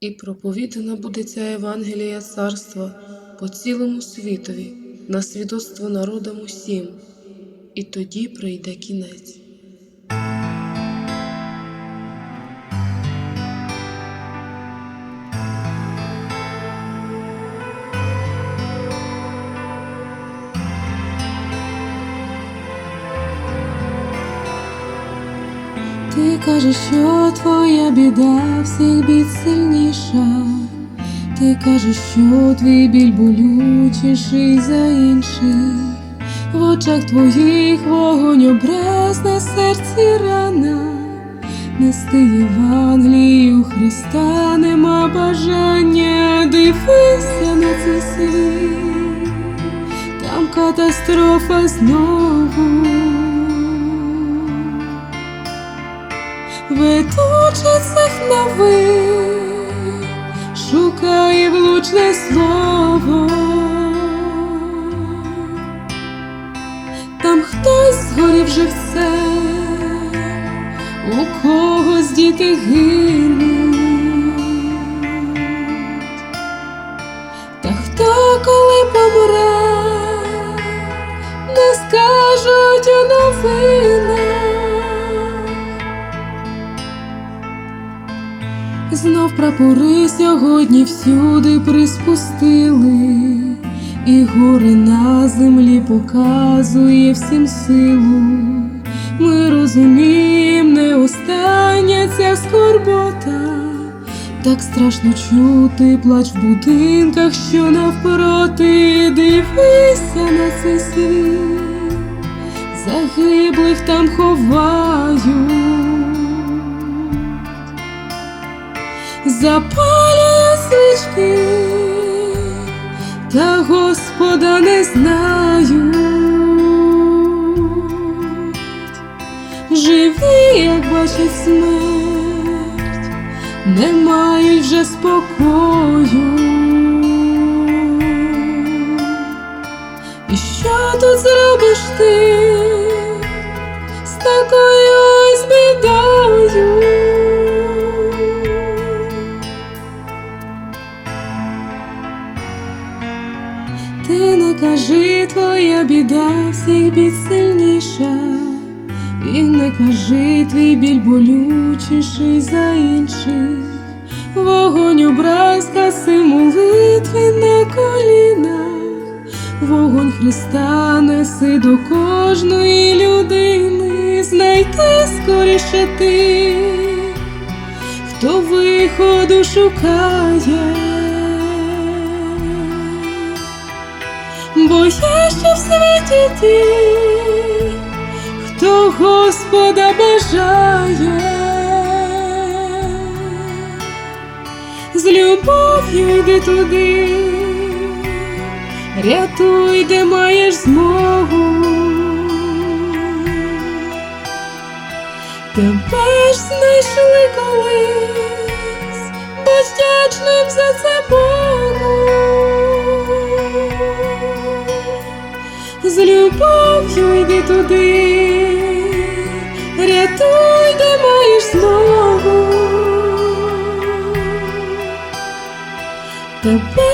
І проповідана буде ця Євангелія царства по цілому світові, на свідоцтво народам усім, і тоді прийде кінець. Ти кажеш, що твоя біда всіх бід сильніша. Ти кажеш, що твій біль болючіший за інших. В очах твоїх вогонь образ на серці рана. Нести Євангелію Христа нема бажання, дивися на цей світ, там катастрофа знову. Ведучи цих шукає влучне слово. Там хтось згорів живце, у когось діти гинуть. Та хто коли помре, Знов прапори сьогодні всюди приспустили, і горе на землі показує всім силу. Ми розуміємо, не остання ця скорбота. Так страшно чути плач в будинках, що навпроти дивися на цей світ, загиблих там ховають. Запалює свічки, та Господа не знаю. Живі, як бачать смерть, не мають вже спокою. І що тут зробиш ти з такою ось бідою? Не кажи, твоя біда всіх бід сильніша, і не кажи твій біль болючіший за інших, вогонь образ каси молитви на колінах, вогонь Христа неси до кожної людини, знайти скоріше ти, хто виходу шукає. Бо є ще в світі ті, хто Господа бажає, з любов'ю йди туди, рятуй, де маєш змогу. Тебе ж знайшли колись, будь вдячним за це Богу. Любов'ю йди туди, рятуй, де маєш змогу. Тебе